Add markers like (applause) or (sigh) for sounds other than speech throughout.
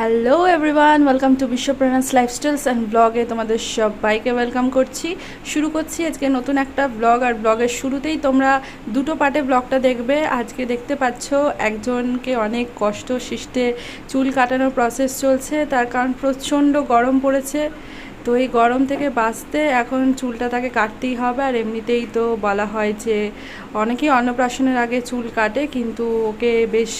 Hello everyone welcome to বিশ্বপ্রাণাস lifestyles and ব্লগে তোমাদের সবাইকে ওয়েলকাম করছি। শুরু করছি আজকে নতুন একটা ব্লগ আর ব্লগের শুরুতেই তোমরা দুটো পার্টে ব্লগটা দেখবে। আজকে দেখতে পাচ্ছ একজনকে অনেক কষ্ট সৃষ্টে চুল কাটানোর প্রসেস চলছে, তার কারণ প্রচণ্ড গরম পড়েছে। তো এই গরম থেকে বাঁচতে এখন চুলটা তাকে কাটতেই হবে, আর এমনিতেই তো বলা হয় যে অনেকেই অন্নপ্রাশনের আগে চুল কাটে, কিন্তু ওকে বেশ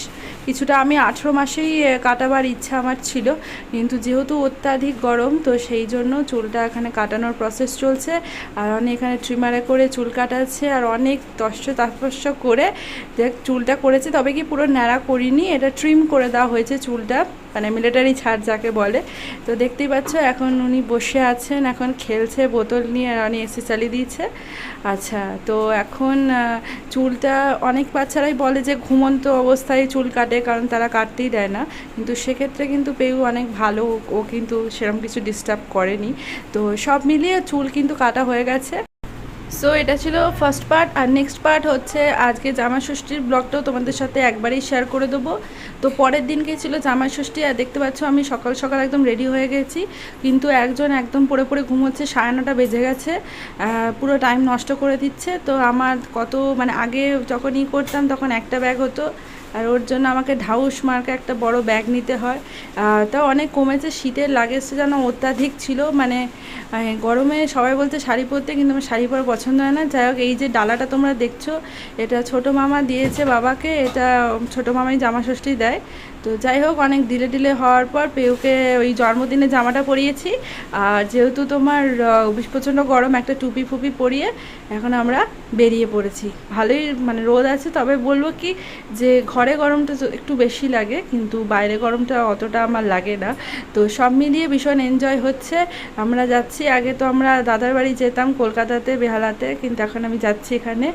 কিছুটা আমি আঠেরো মাসেই কাটাবার ইচ্ছা আমার ছিল, কিন্তু যেহেতু অত্যাধিক গরম, তো সেই জন্য চুলটা এখানে কাটানোর প্রসেস চলছে, আর অনেক এখানে ট্রিমারে করে চুল কাটাচ্ছে, আর অনেক তস্য তাপস্য করে দেখ, চুলটা করেছে, তবে কি পুরো ন্যাড়া করিনি, এটা ট্রিম করে দেওয়া হয়েছে চুলটা। মানে মিলিটারি ছাড় যাকে বলে। তো দেখতেই পাচ্ছ, এখন উনি বসে আছেন, এখন খেলছে, বোতল নিয়ে অনেক এসে চালিয়ে দিয়েছে। আচ্ছা তো এখন চুলটা অনেক বাচ্চারাই বলে যে ঘুমন্ত অবস্থায় চুল কাটে, কারণ তারা কাটতেই দেয় না। কিন্তু সেক্ষেত্রে কিন্তু পেউ অনেক ভালো, ও কিন্তু সেরকম কিছু ডিস্টার্ব করেনি। তো সব মিলিয়ে চুল কিন্তু কাটা হয়ে গেছে। সো এটা ছিল ফার্স্ট পার্ট আর নেক্সট পার্ট হচ্ছে আজকে জামা ষষ্ঠীর ব্লগটাও তোমাদের সাথে একবারেই শেয়ার করে দেবো। তো পরের দিনকে ছিল জামা ষষ্ঠী আর দেখতে পাচ্ছ আমি সকাল সকাল একদম রেডি হয়ে গেছি। কিন্তু একজন একদম পড়ে পড়ে ঘুমোচ্ছে, সাড়ে নটা বেজে গেছে পুরো টাইম নষ্ট করে দিচ্ছে। তো আমার কত মানে আগে যখন ই করতাম তখন একটা ব্যাগ হতো। আর ওর জন্য আমাকে ঢাউস মার্কা একটা বড় ব্যাগ নিতে হয়। তা অনেক কমেছে, শীতের লাগেজটা যেন অত্যাধিক ছিল। মানে গরমে সবাই বলছে শাড়ি পরতে, কিন্তু আমার শাড়ি পরা পছন্দ হয় না। যাই হোক, এই যে ডালাটা তোমরা দেখছ, এটা ছোট মামা দিয়েছে বাবাকে, এটা ছোট মামাই জামা ষষ্ঠী দেয়। তো যাই হোক, অনেক ডিলে ডিলে হওয়ার পর পেউকে ওই জন্মদিনে জামাটা পরিয়েছি। আর যেহেতু তোমার প্রচণ্ড গরম, একটা টুপি ফুপি পরিয়ে এখন আমরা বেরিয়ে পড়েছি। ভালোই মানে রোদ আছে, তবে বলব কি যে ঘরে গরমটা একটু বেশি লাগে, কিন্তু বাইরে গরমটা অতটা আমার লাগে না। তো সব মিলিয়ে ভীষণ এনজয় হচ্ছে। আমরা যাচ্ছি, আগে তো আমরা দাদার বাড়ি যেতাম কলকাতাতে, বেহালাতে, কিন্তু এখন আমি যাচ্ছি এখানে।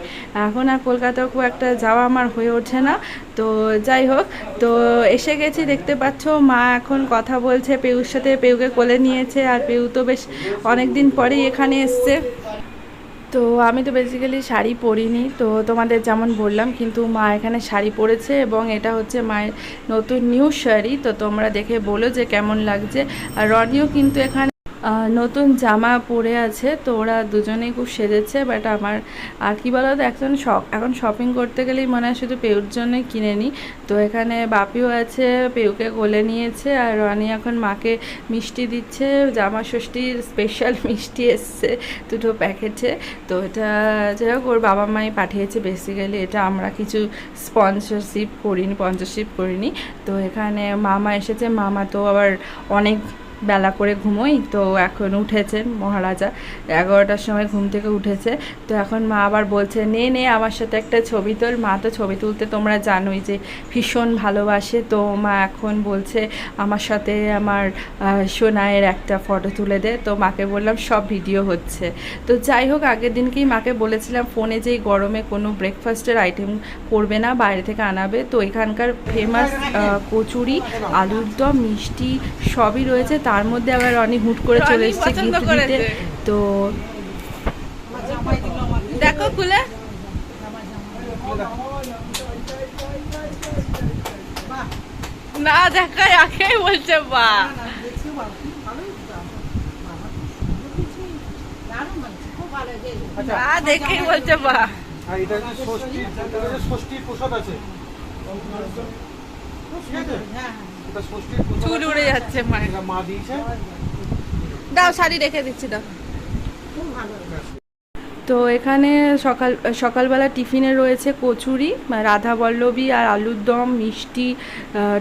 এখন আর কলকাতাও খুব একটা যাওয়া আমার হয়ে ওঠে না। তো যাই হোক, তো এসে গেছি, দেখতে পাচ্ছ, মা এখন কথা বলছে, পেউর সাথে, পেউকে কোলে নিয়েছে, আর পেউ তো বেশ অনেকদিন পরেই এখানে এসছে। তো আমি তো বেসিক্যালি শাড়ি পরিনি, তো তোমাদের যেমন বললাম, কিন্তু মা এখানে শাড়ি পরেছে এবং এটা হচ্ছে মায়ের নতুন নিউ শাড়ি, তো তোমরা দেখে বলো যে কেমন লাগছে। আর রনিও কিন্তু এখানে নতুন জামা পরে আছে, তো ওরা দুজনেই খুব সেজেছে বাট আমার, আর কি বলো তো একজন শখ এখন শপিং করতে গেলেই মনে হয় শুধু পেউর জন্যই কিনে নিই তো এখানে বাপিও আছে, পেউকে কোলে নিয়েছে, আর রনি এখন মাকে মিষ্টি দিচ্ছে, জামা ষষ্ঠীর স্পেশাল (laughs) মিষ্টি এসছে দুটো প্যাকেটে। তো এটা, যাই হোক, ওর বাবা মাই পাঠিয়েছে বেসিক্যালি এটা আমরা কিছু স্পন্সরশিপ করিনি স্পন্সরশিপ করিনি। তো এখানে মামা এসেছে, মামা তো আবার অনেক বেলা করে ঘুমোই। তো এখন উঠেছেন মহারাজা। এগারোটার সময় ঘুম থেকে উঠেছে। তো এখন মা আবার বলছে, নে নে, আমার সাথে একটা ছবি তোল। মা তো ছবি তুলতে তোমরা জানোই যে ভীষণ ভালোবাসে। তো মা এখন বলছে, আমার সাথে আমার সোনায়ের একটা ফটো তুলে দে। তো মাকে বললাম, সব ভিডিও হচ্ছে। তো যাই হোক, আগের দিনকেই মাকে বলেছিলাম fone যেই গরমে কোনো ব্রেকফাস্টের আইটেম করবে না, বাইরে থেকে আনাবে। তো এখানকার ফেমাস কচুরি, আলুর দম, মিষ্টি সবই রয়েছে। তার মধ্যে আবার অনেক হুট করে চলে এসেছে পছন্দ গিফট দিতে। তো দেখো খুলে। না দেখায় আগেই বলছে বা। আচ্ছা। না দেখেই বলছে বা। আর এটা যে ষষ্ঠী প্রসাদ আছে। চুল উড়ে যাচ্ছে মায়ের। মা দিয়েছে। দাও শাড়ি রেখে দিচ্ছি দাও। তো এখানে সকাল সকালবেলা টিফিনে রয়েছে কচুরি রাধা বল্লভী আর আলুর দম মিষ্টি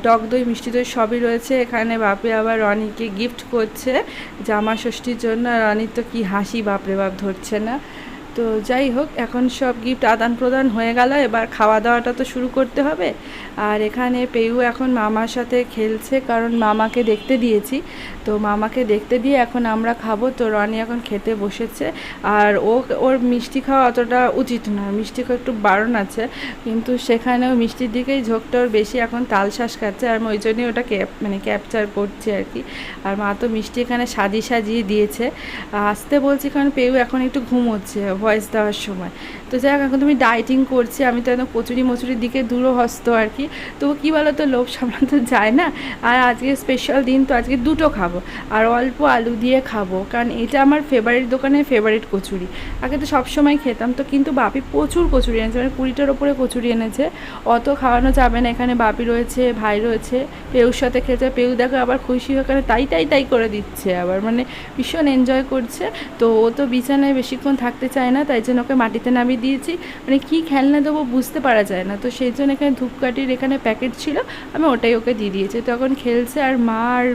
টক দই মিষ্টি দই সবই রয়েছে। এখানে বাপে আবার রনিকে গিফট করছে জামা ষষ্ঠীর জন্য। রনির তো কি হাসি বাপরে বাপ ধরছে না। তো যাই হোক, এখন সব গিফট আদান প্রদান হয়ে গেল। এবার খাওয়া দাওয়াটা তো শুরু করতে হবে। আর এখানে পেউ এখন মামার সাথে খেলছে কারণ মামাকে দেখতে দিয়েছি। তো মামাকে দেখতে দিয়ে এখন আমরা খাব। তো রনি এখন খেতে বসেছে। আর ও, ওর মিষ্টি খাওয়া অতটা উচিত না মিষ্টি খাওয়া একটু বারণ আছে। কিন্তু সেখানেও মিষ্টির দিকেই ঝোঁকটা ওর বেশি। এখন তালশ্বাস খাচ্ছে। আর ওই জন্যই ওটা ক্যাপ মানে ক্যাপচার করছি আর কি। আর মা তো মিষ্টি এখানে সাজিয়ে সাজিয়ে দিয়েছে। আসতে বলছি কারণ পেউ এখন একটু ঘুমোচ্ছে। ভয়েস দেওয়ার সময়। তো যাই হোক, এখন তুমি ডায়েটিং করছি, আমি তো একদম কচুরি মচুরির দিকে দূরহস্ত আর কি। তো কী বলো তো লোভ সামলাতে যায় না। আর আজকে স্পেশাল দিন, তো আজকে দুটো খাব। আর অল্প আলু দিয়ে খাব, কারণ এটা আমার ফেভারিট দোকানের ফেভারিট কচুরি। আগে তো সবসময় খেতাম, তো কিন্তু বাপি প্রচুর কচুরি এনেছে মানে কুড়িটার ওপরে কচুরি এনেছে। অত খাওয়ানো যাবে না, এখানে বাপি রয়েছে, ভাই রয়েছে, পেউর সাথে খেতে পেউ দেখো আবার খুশি ওখানে তাই তাই তাই করে দিচ্ছে আবার মানে ভীষণ এনজয় করছে। তো ও তো বিছানায় বেশিক্ষণ থাকতে চায় না, তাই জন্য ওকে মাটিতে নামিয়ে দিয়েছি। মানে কি খেলনা দেবো বুঝতে পারা যায় না। তো সেই জন্য এখানে ধূপকাঠির এখানে প্যাকেট ছিল, আমি ওটাই ওকে দিয়ে দিয়েছি। তখন খেলছে আর মা আর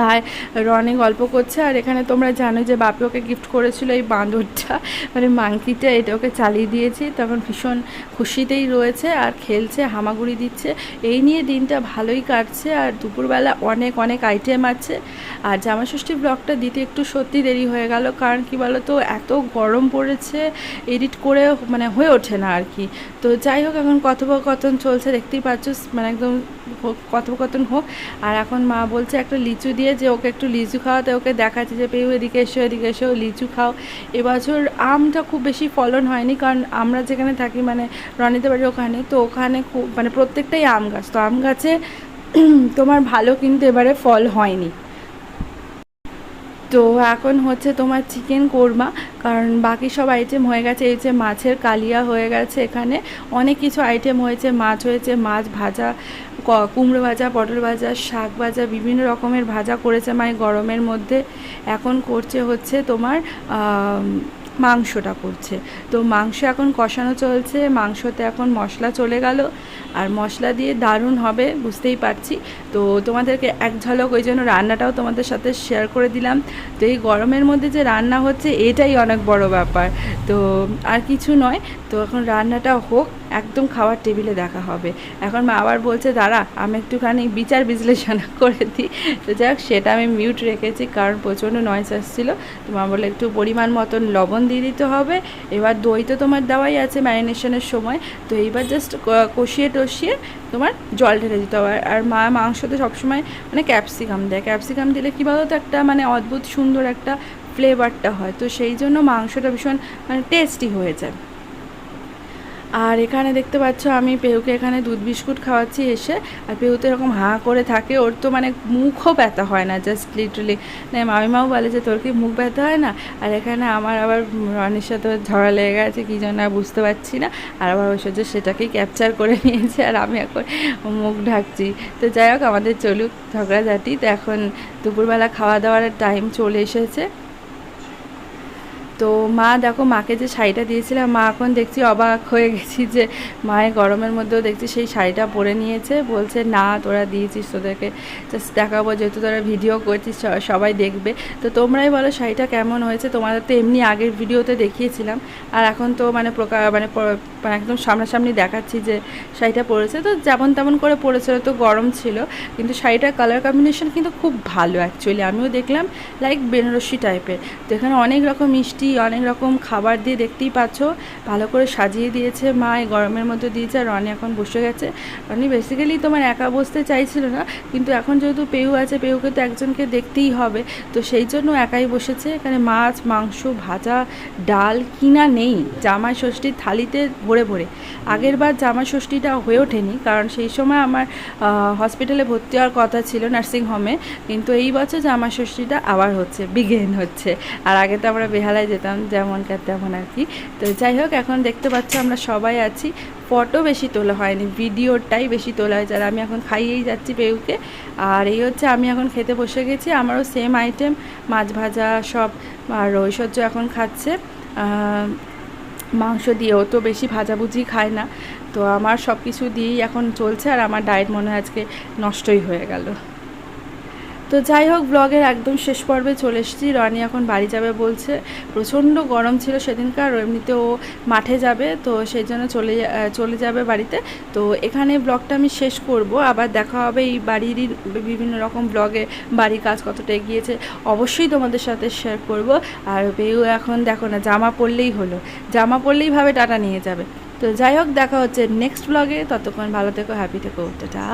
ভাই রনে গল্প করছে, আর এখানে তোমরা জানো যে বাপি ওকে গিফট করেছিল এই বাঁদরটা মানে মাংকিটা, এটা ওকে চালিয়ে দিয়েছি, তখন ভীষণ খুশিতেই রয়েছে আর খেলছে, হামাগুড়ি দিচ্ছে। এই নিয়ে দিনটা ভালোই কাটছে আর দুপুরবেলা অনেক অনেক আইটেম আছে। আর জামাষষ্ঠী ব্লগটা দিতে একটু সত্যি দেরি হয়ে গেল, কারণ কি বলো তো এত গরম পড়েছে এডিট করে মানে হয়ে ওঠে না আর কি। তো যাই হোক, এখন কথোপকথন চলছে, দেখতেই পাচ্ছ মানে একদম কথোপকথন হোক। আর এখন মা বলছে, একটা লিচু দিয়ে যে ওকে একটু লিচু খাওয়াতে, ওকে দেখাচ্ছে যে পেউ এদিকে এসো এদিকে এসো, লিচু খাও। এবছর আমটা খুব বেশি ফলন হয়নি, কারণ আমরা যেখানে থাকি মানে রনিতে বাড়ি ওখানে, তো ওখানে খুব মানে প্রত্যেকটাই আম গাছ। তো আম গাছে (clears throat) তোমার ভালো কিন্তু এবারে ফল হয়নি। তো এখন হচ্ছে তোমার চিকেন কোরমা, কারণ বাকি সব আইটেম হয়ে গেছে, এই যে মাছের কালিয়া হয়ে গেছে এখানে। অনেক কিছু আইটেম হয়েছে, মাছ হয়েছে, মাছ ভাজা কুমড়ো ভাজা, পটল ভাজা, শাক ভাজা, বিভিন্ন রকমের ভাজা করেছে মানে গরমের মধ্যে। এখন করছে হচ্ছে তোমার মাংসটা করছে। তো মাংস এখন কষানো চলছে, মাংসতে এখন মশলা চলে গেল, আর মশলা দিয়ে দারুণ হবে, বুঝতেই পারছি। তো তোমাদেরকে এক ঝলক ওই জন্য রান্নাটাও তোমাদের সাথে শেয়ার করে দিলাম। তো এই গরমের মধ্যে যে রান্না হচ্ছে, এটাই অনেক বড় ব্যাপার। তো আর কিছু নয়, তো এখন রান্নাটা হোক। একদম খাওয়ার টেবিলে দেখা হবে। এখন মা আবার বলছে, দাঁড়া, আমি একটুখানি বিচার বিশ্লেষণ (laughs) করে দিই। তো যাই হোক, সেটা আমি মিউট রেখেছি, কারণ প্রচণ্ড নয়েস আসছিল। তো মা বলে একটু পরিমাণ মতন লবণ দিয়ে দিতে হবে। এবার দই তো তোমার দেওয়াই আছে ম্যারিনেশনের সময়। তো এইবার জাস্ট কষিয়ে টষিয়ে তোমার জল ঢেলে দিতে হবে। আর- মা মাংসতে সবসময় মানে ক্যাপসিকাম দেয়। ক্যাপসিকাম দিলে কী বলো তো একটা মানে অদ্ভুত সুন্দর একটা ফ্লেভারটা হয়। তো সেই জন্য মাংসটা ভীষণ মানে টেস্টি হয়ে যায়। আর এখানে দেখতে পাচ্ছ আমি পেহুকে এখানে দুধ বিস্কুট খাওয়াচ্ছি এসে। আর পেহু তো এরকম হাঁ করে থাকে, ওর তো মানে মুখও ব্যথা হয় না জাস্ট লিটারালি মানে মামিমাও বলে যে, তোর কি মুখ ব্যথা হয় না? আর এখানে আমার আবার রনির সাথে ঝগড়া লেগে গেছে, কী জন্য বুঝতে পারছি না। আর আবার ঐশ্বর্য সেটাকেই ক্যাপচার করে নিয়েছে, আর আমি এখন মুখ ঢাকছি। তো যাই হোক, আমাদের চলুক ঝগড়াঝাটি। তো এখন দুপুরবেলা খাওয়া দাওয়ার টাইম চলে এসেছে। তো মা দেখো, মাকে যে শাড়িটা দিয়েছিলাম, মা এখন দেখছি অবাক হয়ে গেছি যে মায়ের গরমের মধ্যেও দেখছি সেই শাড়িটা পরে নিয়েছে। বলছে, না, তোরা দিয়েছিস তোদেরকে জাস্ট দেখাবো যেহেতু তোরা ভিডিও করছিস সবাই দেখবে। তো তোমরাই বলো শাড়িটা কেমন হয়েছে। তোমাদের তো এমনি আগের ভিডিওতে দেখিয়েছিলাম। আর এখন তো মানে প্রকার মানে মানে একদম সামনাসামনি দেখাচ্ছি যে শাড়িটা পরেছে। তো যেমন তেমন করে পরেছিল, তো গরম ছিল। কিন্তু শাড়িটার কালার কম্বিনেশন কিন্তু খুব ভালো অ্যাকচুয়ালি আমিও দেখলাম লাইক বেনারসি টাইপের তো এখানে অনেক রকম মিষ্টি অনেক রকম খাবার দিয়ে দেখতেই পাচ্ছ। ভালো করে সাজিয়ে দিয়েছে মা, এই গরমের মধ্যে দিয়েছে আর রনি এখন বসে গেছে। রনি বেসিক্যালি তোমার একা বসতে চাইছিল না, কিন্তু এখন যেহেতু পেউ আছে, পেউকে তো একজনকে দেখতেই হবে। তো সেই জন্য একাই বসেছে। এখানে মাছ, মাংস, ভাজা, ডাল, কিনা নেই। জামাই ষষ্ঠীর থালিতে ভরে ভরে। আগের বার জামাই ষষ্ঠীটা হয়ে ওঠেনি, কারণ সেই সময় আমার হসপিটালে ভর্তি হওয়ার কথা ছিল নার্সিং হোমে কিন্তু এই বছর জামা ষষ্ঠীটা আবার হচ্ছে বিগেন হচ্ছে। আর আগে তো আমরা বেহালায় যেতাম, যেমন কা তেমন আর কি। তো যাই হোক, এখন দেখতে পাচ্ছ আমরা সবাই আছি। ফটো বেশি তোলা হয়নি, ভিডিওটাই বেশি তোলা হয়েছে। আর আমি এখন খাইয়েই যাচ্ছি পেউকে। আর এই হচ্ছে আমি এখন খেতে বসে গেছি। আমারও সেম আইটেম মাছ ভাজা সব। আর ঐশ্বর্য এখন খাচ্ছে। মাংস দিয়েও তো বেশি ভাজাভুজি খায় না। তো আমার সব কিছু দিয়েই এখন চলছে। আর আমার ডায়েট মনে হয় আজকে নষ্টই হয়ে গেল। তো যাই হোক ব্লগের একদম শেষ পর্বে চলে এসেছি। রনি এখন বাড়ি যাবে বলছে। প্রচণ্ড গরম ছিল সেদিনকার এমনিতে ও মাঠে যাবে, তো সেই জন্য চলে চলে যাবে বাড়িতে। তো এখানে ব্লগটা আমি শেষ করব। আবার দেখা হবে এই বাড়িরই বিভিন্ন রকম ব্লগে বাড়ির কাজ কতটা এগিয়েছে। অবশ্যই তোমাদের সাথে শেয়ার করব। আর বেউ এখন দেখো না, জামা পরলেই হলো। জামা পরলেই ভাবে টাটা নিয়ে যাবে। তো যাই হোক, দেখা হচ্ছে নেক্সট ব্লগে ততক্ষণ ভালো থেকো হ্যাপি থেকো। টাটা।